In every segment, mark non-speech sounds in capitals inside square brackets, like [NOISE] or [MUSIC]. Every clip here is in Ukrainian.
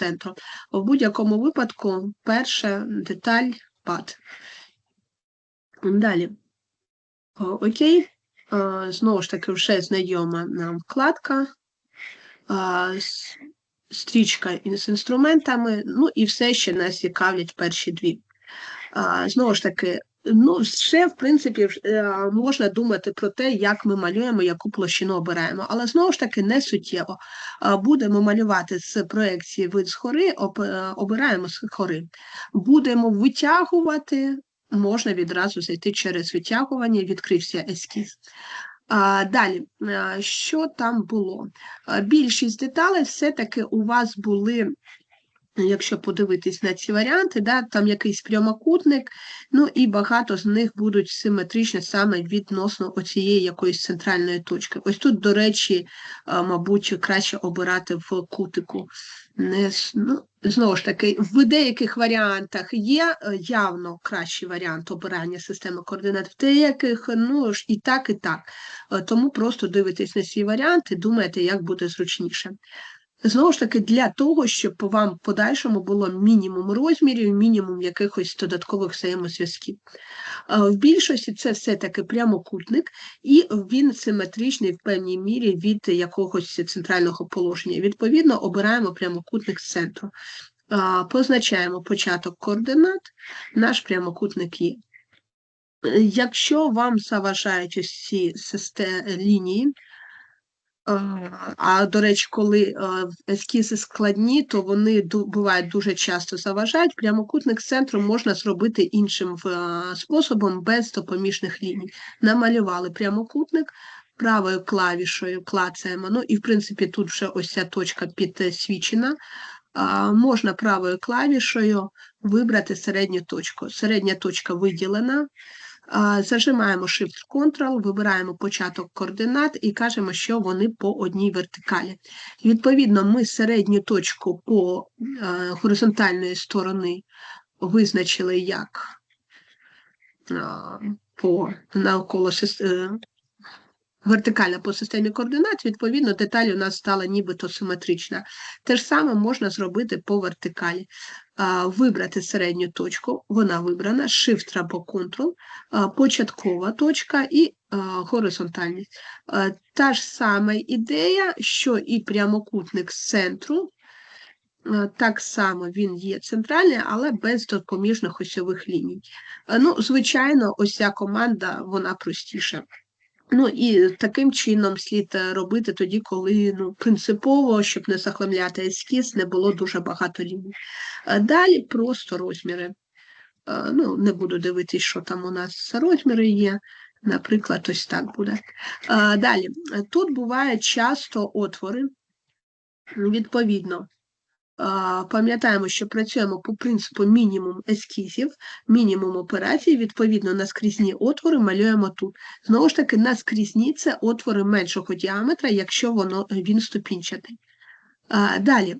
центру. В будь-якому випадку перша деталь пад. Далі. Окей. Знову ж таки, вже знайома нам вкладка, стрічка із інструментами, ну і все ще нас цікавлять перші дві. Знову ж таки, ну, ще, в принципі, е, можна думати про те, як ми малюємо, яку площину обираємо. Але знову ж таки не суттєво. Будемо малювати з проекції вид з гори, об- е, обираємо з гори. Будемо витягувати, можна відразу зайти через витягування, відкрився ескіз. Далі, що там було? Більшість деталей все-таки у вас були якщо подивитись на ці варіанти, да, там якийсь прямокутник, ну і багато з них будуть симетричні саме відносно оцієї якоїсь центральної точки. Ось тут, до речі, мабуть, краще обирати в кутику. Не, ну, знову ж таки, в деяких варіантах є е, явно кращий варіант обирання системи координат, в деяких ну, і так, і так. Е, Тому просто дивитесь на свій варіант і думаєте, як буде зручніше. Знову ж таки, для того, щоб вам в подальшому було мінімум розмірів, мінімум якихось додаткових взаємозв'язків. Е, В більшості це все-таки прямокутник, і він симетричний в певній мірі від якогось центрального положення. Відповідно, обираємо прямокутник з центру. Е, Позначаємо початок координат, наш прямокутник є. Е, Якщо вам заважають ось ці лінії, А до речі, коли е, ескізи складні, то вони бувають дуже часто заважають. Прямокутник з центру можна зробити іншим е, способом без допоміжних ліній. Намалювали прямокутник правою клавішою клацаємо. Ну і в принципі тут вже ось ця точка підсвічена. Можна правою клавішою вибрати середню точку. Середня точка виділена. Зажимаємо Shift-Ctrl, вибираємо початок координат і кажемо, що вони по одній вертикалі. Відповідно, ми середню точку по е, горизонтальної сторони визначили як е, по навколо е, вертикальна по системі координат, відповідно, деталь у нас стала нібито симетрична. Те ж саме можна зробити по вертикалі. Вибрати середню точку, вона вибрана, Shift або Ctrl, початкова точка і горизонтальність. Та ж сама ідея, що і прямокутник з центру, так само він є центральний, але без допоміжних осьових ліній. Ну, звичайно, ось ця команда, вона простіша. Ну і таким чином слід е, робити тоді, коли ну, принципово, щоб не захламляти ескіз, не було дуже багато ліній. Далі просто розміри. Ну, не буду дивитись, що там у нас розміри є. Наприклад, ось так буде. Далі, тут бувають часто отвори, відповідно. Пам'ятаємо, що працюємо по принципу мінімум ескізів, мінімум операцій, відповідно, на скрізні отвори малюємо тут. Знову ж таки, на скрізні це отвори меншого діаметра, якщо воно, він ступінчатий. Далі,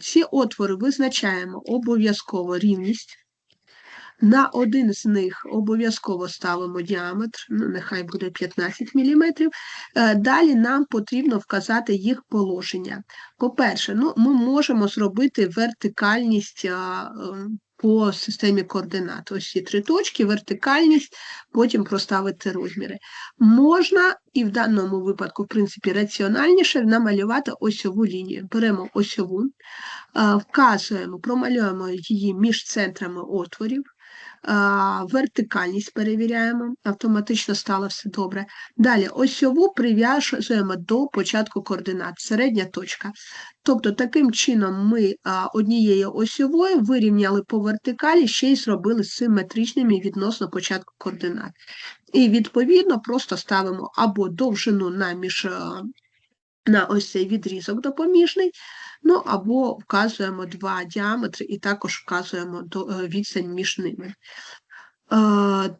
ці отвори визначаємо обов'язково рівність. На один з них обов'язково ставимо діаметр, ну, нехай буде 15 мм. Далі нам потрібно вказати їх положення. По-перше, ну, ми можемо зробити вертикальність ем, по системі координат. Ось ці три точки, вертикальність, потім проставити розміри. Можна, і в даному випадку, в принципі, раціональніше намалювати осьову лінію. Беремо осьову, а, вказуємо, промалюємо її між центрами отворів, вертикальність перевіряємо, автоматично стало все добре. Далі осьову прив'яжуємо до початку координат, середня точка. Тобто таким чином ми однією осьовою вирівняли по вертикалі, ще й зробили симетричними відносно початку координат. І відповідно просто ставимо або довжину на між на ось цей відрізок допоміжний, ну або вказуємо два діаметри і також вказуємо е, відстань між ними. Е,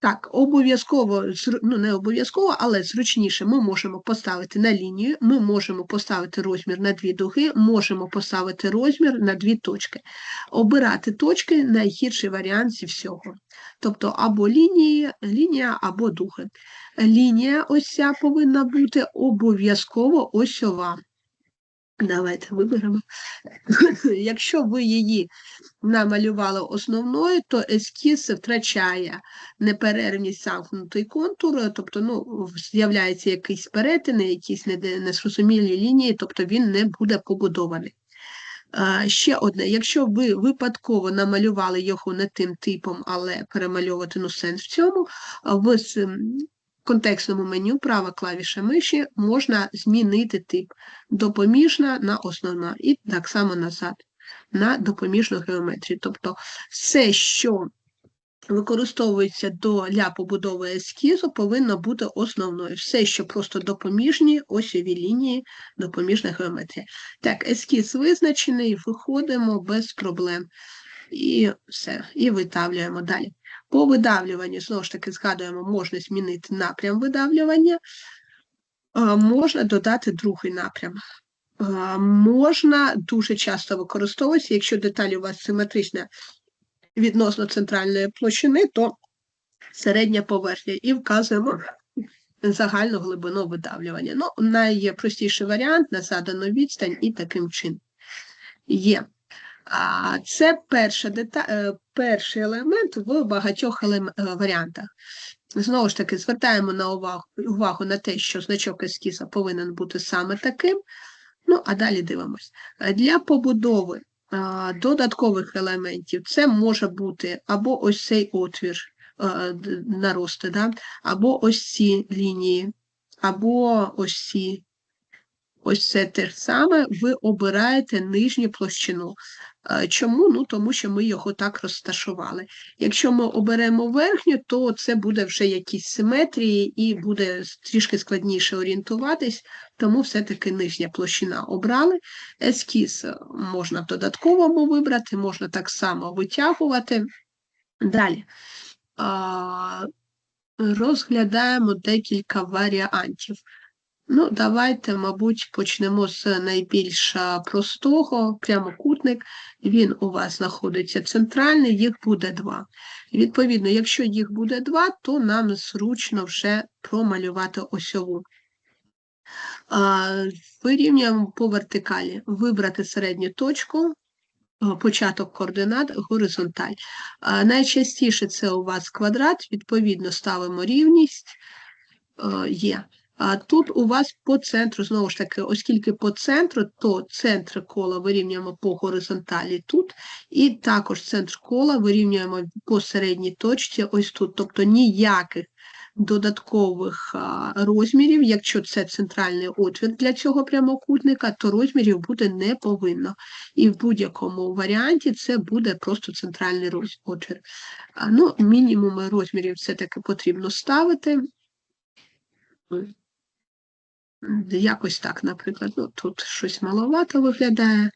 Так, обов'язково, ну не обов'язково, але зручніше ми можемо поставити на лінію, ми можемо поставити розмір на дві дуги, можемо поставити розмір на дві точки. Обирати точки найгірший варіант зі всього. Тобто або лінії, лінія, або дуги. Лінія ось ця повинна бути обов'язково осьова. Давайте виберемо. [LAUGHS] Якщо ви її намалювали основною, то ескіз втрачає неперервність замкнутий контур, тобто ну, з'являється якийсь перетин, якісь незрозумілі лінії, тобто він не буде побудований. Ще одне, якщо ви випадково намалювали його не тим типом, але перемальовувати ну сенс в цьому, а в с- м, контекстному меню права клавіша миші можна змінити тип допоміжна на основна і так само назад на допоміжну геометрію. Тобто все, що використовується для побудови ескізу, повинно бути основною. Все, що просто допоміжні осьові лінії, допоміжна геометрія. Так, ескіз визначений, виходимо без проблем. І все, і видавлюємо далі. По видавлюванню, знову ж таки, згадуємо, можна змінити напрям видавлювання, можна додати другий напрям. Можна дуже часто використовуватися, якщо деталь у вас симетрична відносно центральної площини, то середня поверхня і вказуємо загальну глибину видавлювання. Ну, найпростіший варіант на задану відстань і таким чином є. А це перша дета... е, перший елемент в багатьох елем... е, варіантах. Знову ж таки, звертаємо на увагу, увагу на те, що значок ескіза повинен бути саме таким. Ну, а далі дивимось. Е, Для побудови а, додаткових елементів це може бути або ось цей отвір е, д- нарости, да? або ось ці лінії, або ось ці. Ось це те ж саме, ви обираєте нижню площину. Чому? Ну, тому що ми його так розташували. Якщо ми оберемо верхню, то це буде вже якісь симетрії і буде трішки складніше орієнтуватись, тому все-таки нижня площина обрали. Ескіз можна в додатковому вибрати, можна так само витягувати. Далі. Розглядаємо декілька варіантів. Ну, давайте, мабуть, почнемо з найбільш простого, прямокутник. Він у вас знаходиться центральний, їх буде два. Відповідно, якщо їх буде два, то нам зручно вже промалювати осьову. Вирівнюємо по вертикалі, вибрати середню точку, початок координат, горизонталь. Найчастіше це у вас квадрат, відповідно, ставимо рівність, є. А тут у вас по центру, знову ж таки, оскільки по центру, то центр кола вирівнюємо по горизонталі тут, і також центр кола вирівнюємо по середній точці ось тут. Тобто ніяких додаткових розмірів, якщо це центральний отвір для цього прямокутника, то розмірів буде не повинно. І в будь-якому варіанті це буде просто центральний отвір. Ну, мінімуми розмірів все-таки потрібно ставити. Якось так, наприклад, ну, тут щось маловато виглядає.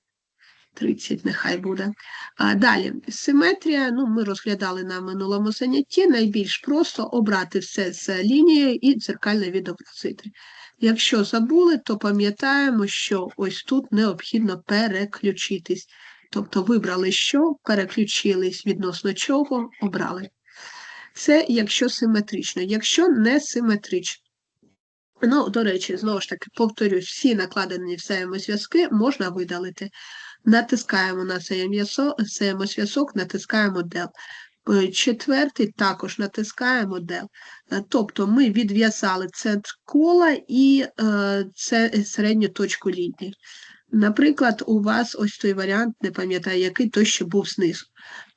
30 нехай буде. А, далі, симетрія, ну, ми розглядали на минулому занятті, найбільш просто обрати все з лінією і дзеркально відобразити. Якщо забули, то пам'ятаємо, що ось тут необхідно переключитись. Тобто вибрали що, переключились відносно чого, обрали. Це якщо симетрично. Якщо не симетрично, Ну, до речі, знову ж таки, повторюсь, всі накладені взаємозв'язки можна видалити. Натискаємо на взаємозв'язок, натискаємо DEL. Е, Четвертий також натискаємо DEL. Е, Тобто ми відв'язали центр кола і е, це середню точку лінії. Наприклад, у вас ось той варіант, не пам'ятаю, який той, що був знизу.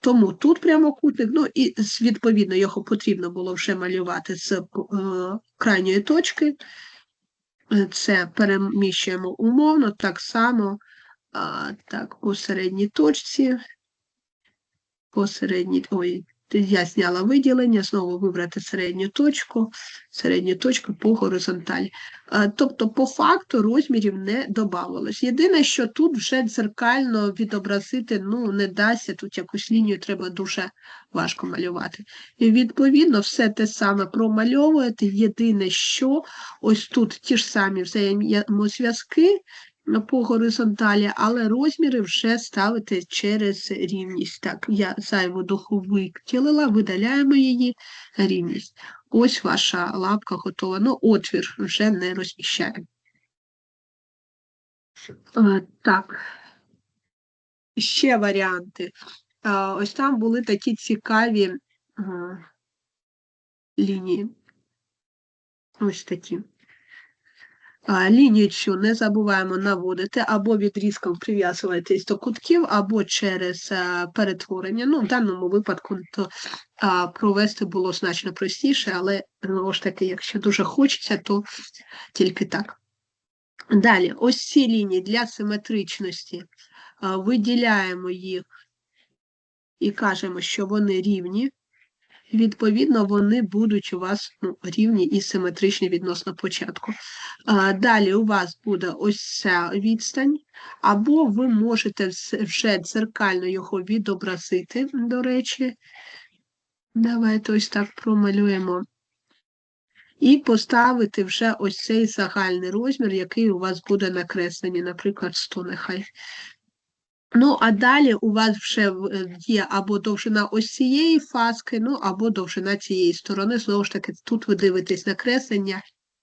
Тому тут прямокутник, ну і відповідно його потрібно було вже малювати з е, крайньої точки. Це переміщуємо умовно, так само а, так, по середній точці, по середній, ой, я зняла виділення, знову вибрати середню точку, середню точку по горизонталі. Тобто, по факту розмірів не додавалось. Єдине, що тут вже дзеркально відобразити ну, не дасться, тут якусь лінію треба дуже важко малювати. І відповідно все те саме промальовуєте. Єдине, що ось тут ті ж самі взаємозв'язки по горизонталі, але розміри вже ставите через рівність. Так, я зайву духу виділила, видаляємо її рівність. Ось ваша лапка готова. Ну, отвір вже не розміщаємо. Так. Ще варіанти. Ось там були такі цікаві лінії. Ось такі. Цю не забуваємо наводити, або відрізком прив'язуватись до кутків, або через перетворення. Ну, в даному випадку то провести було значно простіше, але знову ж таки, якщо дуже хочеться, то тільки так. Далі, ось ці лінії для симетричності виділяємо їх і кажемо, що вони рівні. Відповідно, вони будуть у вас ну, рівні і симетричні відносно початку. А, Далі у вас буде ось ця відстань, або ви можете вже дзеркально його відобразити, до речі. Давайте ось так промалюємо. І поставити вже ось цей загальний розмір, який у вас буде накреслений, наприклад, 100 нехай. Ну, а далі у вас вже е, є або довжина ось цієї фаски, ну, або довжина цієї сторони. Знову ж таки, тут ви дивитесь на креслення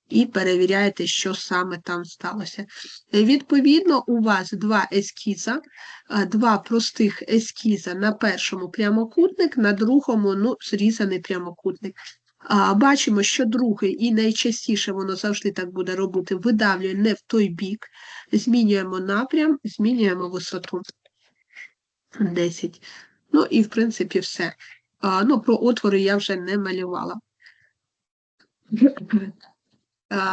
і перевіряєте, що саме там сталося. Е, Відповідно, у вас два ескіза, два простих ескіза на першому прямокутник, на другому ну, зрізаний прямокутник. А, Бачимо, що другий, і найчастіше воно завжди так буде робити, видавлює не в той бік, змінюємо напрям, змінюємо висоту. 10. Ну і в принципі все. А, ну, про отвори я вже не малювала.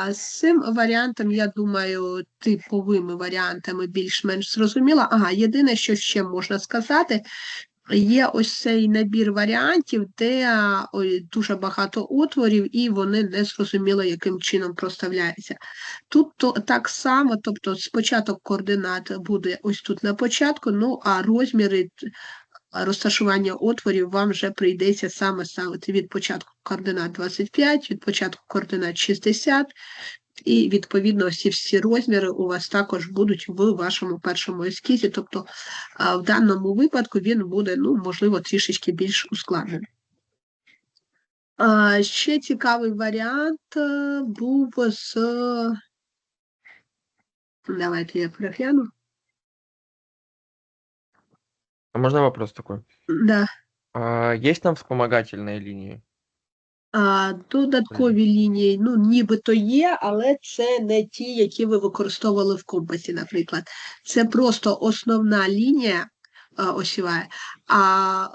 З цим варіантом, я думаю, типовими варіантами більш-менш зрозуміла. Ага, єдине, що ще можна сказати, є ось цей набір варіантів, де дуже багато отворів, і вони не зрозуміло, яким чином проставляються. Тут то, так само, тобто спочаток координат буде ось тут на початку, ну а розміри розташування отворів вам вже прийдеться саме ставити від початку координат 25, від початку координат 60, і відповідно всі всі розміри у вас також будуть в вашому першому ескізі. Тобто в даному випадку він буде, ну, можливо, трішечки більш ускладнений. А, Ще цікавий варіант е, був з. Давайте я перегляну. А можно вопрос такой? Да. А, есть там вспомогательные линии? А, додаткові лінії, ну, нібито є, але це не ті, які ви використовували в компасі, наприклад. Це просто основна лінія а, осьова, а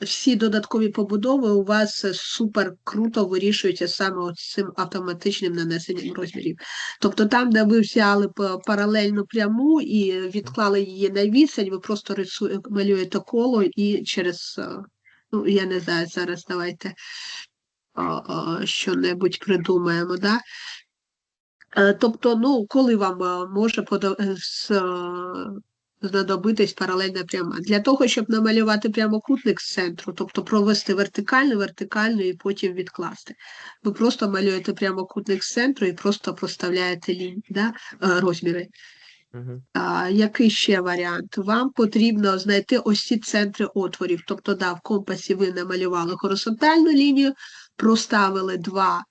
е, всі додаткові побудови у вас супер круто вирішуються саме цим автоматичним нанесенням розмірів. Тобто там, де ви взяли паралельну пряму і відклали її на відстань, ви просто рисує, малюєте коло і через, е, ну, я не знаю, зараз давайте що-небудь придумаємо, да? Е, Тобто, ну, коли вам е, може подо- е, знадобитись паралельна пряма? Для того, щоб намалювати прямокутник з центру, тобто провести вертикально, вертикально і потім відкласти. Ви просто малюєте прямокутник з центру і просто проставляєте лінії, да? розміри. Мгм. А, який ще варіант? Вам потрібно знайти ось ці центри отворів. Тобто, да, в компасі ви намалювали горизонтальну лінію, проставили два е,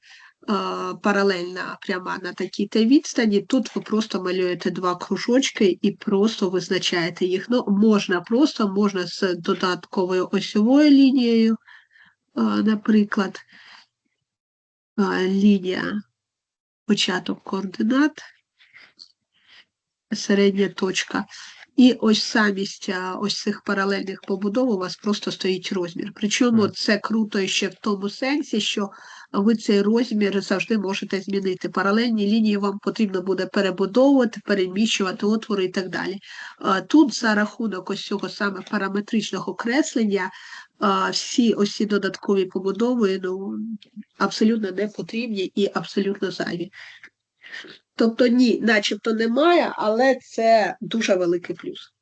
паралельна пряма на такій-то відстані. Тут ви просто малюєте два кружочки і просто визначаєте їх. Ну, можна просто, можна з додатковою осьовою лінією, е, наприклад, е, лінія початок координат середня точка. І ось замість ось цих паралельних побудов у вас просто стоїть розмір. Причому це круто ще в тому сенсі, що ви цей розмір завжди можете змінити. Паралельні лінії вам потрібно буде перебудовувати, переміщувати отвори і так далі. Тут за рахунок ось цього саме параметричного креслення всі ось ці додаткові побудови ну, абсолютно не потрібні і абсолютно зайві. Тобто ні, начебто немає, але це дуже великий плюс.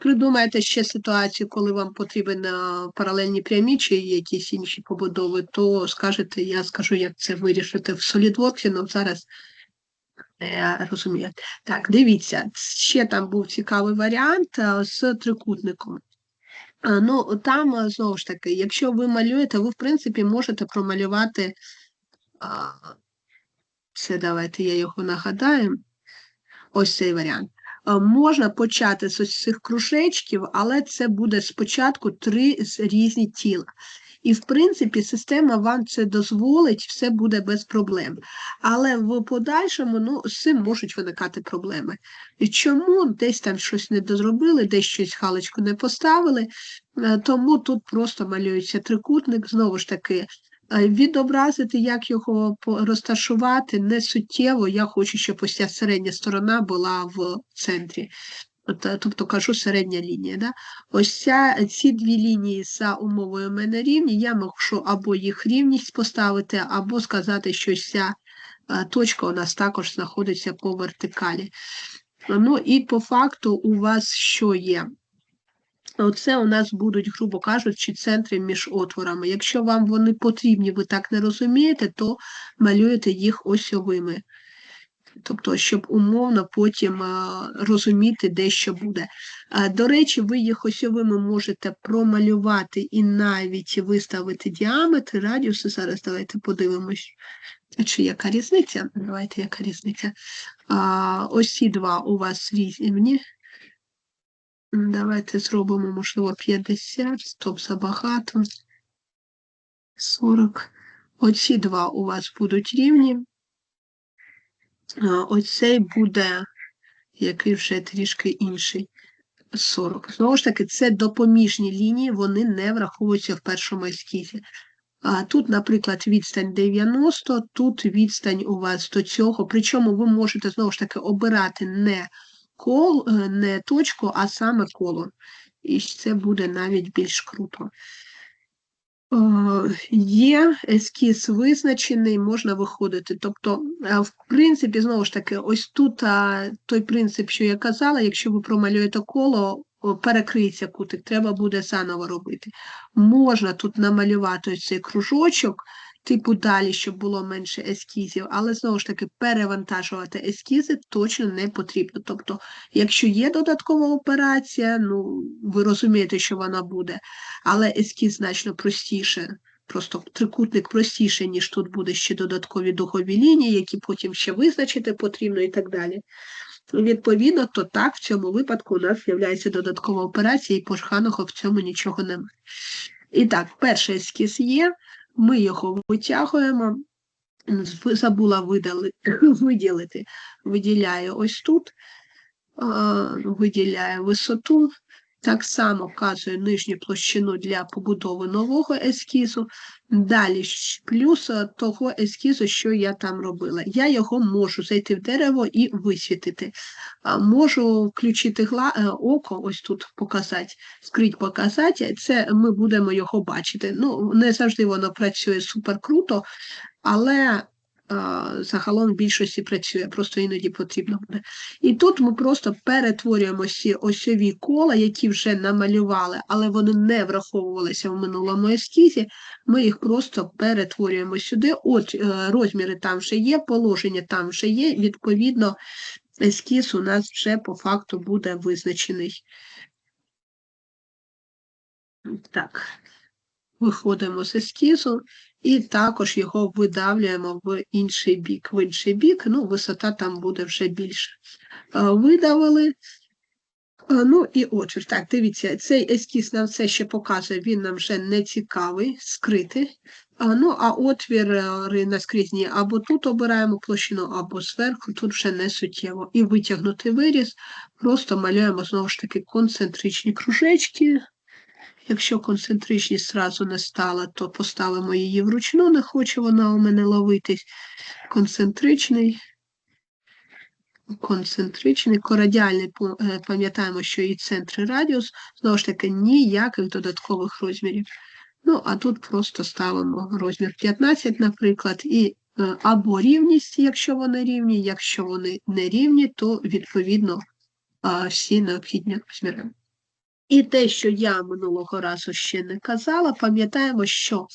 Придумайте ще ситуацію, коли вам потрібен паралельні прямі чи якісь інші побудови, то скажете, я скажу, як це вирішити в SolidWorks, але зараз я розумію. Так, дивіться, ще там був цікавий варіант з трикутником. А, Ну, там, е, знову ж таки, якщо ви малюєте, ви, в принципі, можете промалювати Це давайте я його нагадаю. Ось цей варіант. Е, Можна почати з ось цих кружечків, але це буде спочатку три різні тіла. І, в принципі, система вам це дозволить, все буде без проблем. Але в подальшому ну, з цим можуть виникати проблеми. І чому десь там щось не дозробили, десь щось галочку не поставили, Е, тому тут просто малюється трикутник, знову ж таки, е, відобразити, як його розташувати, не суттєво. Я хочу, щоб ось ця середня сторона була в центрі. Е, Тобто кажу середня лінія. Да? Ось ця, ці дві лінії за умовою мене рівні, я можу або їх рівність поставити, або сказати, що ця е, точка у нас також знаходиться по вертикалі. Ну і по факту у вас що є? Оце у нас будуть, грубо кажучи, центри між отворами. Якщо вам вони потрібні, ви так не розумієте, то малюєте їх осьовими. Тобто, щоб умовно потім розуміти, де що буде. До речі, ви їх осьовими можете промалювати і навіть виставити діаметри, радіуси. Зараз давайте подивимось, чи яка різниця. Давайте яка різниця. Ось ці два у вас різні. Давайте зробимо, можливо, 50, стоп забагато. 40. Оці два у вас будуть рівні. Оцей буде, який вже трішки інший. 40. Знову ж таки, це допоміжні лінії, вони не враховуються в першому ескізі. А тут, наприклад, відстань 90, тут відстань у вас до цього. Причому ви можете знову ж таки обирати не кол, е, не точку, а саме коло. І це буде навіть більш круто. Е, Є ескіз визначений, можна виходити. Тобто, е, в принципі, знову ж таки, ось тут а, той принцип, що я казала, якщо ви промалюєте коло, перекриється кутик, треба буде заново робити. Можна тут намалювати ось цей кружочок, типу далі, щоб було менше ескізів, але знову ж таки перевантажувати ескізи точно не потрібно. Тобто, якщо є додаткова операція, ну ви розумієте, що вона буде, але ескіз значно простіше. Просто трикутник простіше, ніж тут буде ще додаткові духові лінії, які потім ще визначити потрібно і так далі. Відповідно, то так, в цьому випадку у нас з'являється додаткова операція, і пошханого в цьому нічого немає. І так, перший ескіз є, ми його витягуємо, забула видали, [LAUGHS] виділити, виділяю ось тут, виділяю висоту, так само вказую нижню площину для побудови нового ескізу. Далі плюс е, того ескізу, що я там робила. Я його можу зайти в дерево і висвітити. Можу включити гла... е, око, ось тут показати, скрить показати, це ми будемо його бачити. Ну, не завжди воно працює супер круто, але загалом в більшості працює, просто іноді потрібно буде. І тут ми просто перетворюємо ці осьові кола, які вже намалювали, але вони не враховувалися в минулому ескізі. Ми їх просто перетворюємо сюди. От е, розміри там вже є, положення там вже є. Відповідно, ескіз у нас вже по факту буде визначений. Так, виходимо з ескізу і також його видавлюємо в інший бік. В інший бік, ну, висота там буде вже більше. Видавили. Ну і отвір. Так, дивіться, цей ескіз нам все ще показує, він нам вже не цікавий, скритий. Ну, а отвіри наскрізні або тут обираємо площину, або зверху, тут вже не суттєво. І витягнути виріз, просто малюємо знову ж таки концентричні кружечки. Якщо концентричність зразу не стала, то поставимо її вручну, не хоче вона у мене ловитись. Концентричний. Концентричний, корадіальний, е, пам'ятаємо, що і центр і радіус, знову ж таки, ніяких додаткових розмірів. Ну, а тут просто ставимо розмір 15, наприклад, і е, або рівність, якщо вони рівні, якщо вони не рівні, то відповідно всі необхідні розміри. І те, що я минулого разу ще не казала, пам'ятаємо, що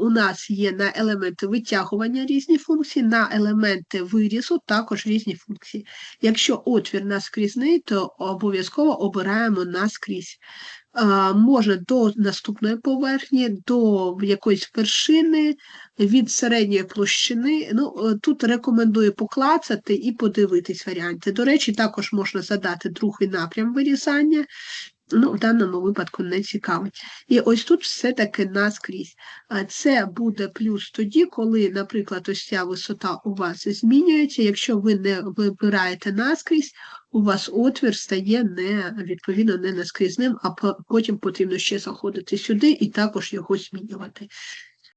у нас є на елементи витягування різні функції, на елементи вирізу також різні функції. Якщо отвір наскрізний, то обов'язково обираємо наскрізь. а, можна до наступної поверхні, до якоїсь вершини, від середньої площини. Ну, е, тут рекомендую поклацати і подивитись варіанти. До речі, також можна задати другий напрям вирізання. Ну, в даному випадку не цікавить. І ось тут все-таки наскрізь. А Це буде плюс тоді, коли, наприклад, ось ця висота у вас змінюється. Якщо ви не вибираєте наскрізь, у вас отвір стає не, відповідно не наскрізним, а потім потрібно ще заходити сюди і також його змінювати.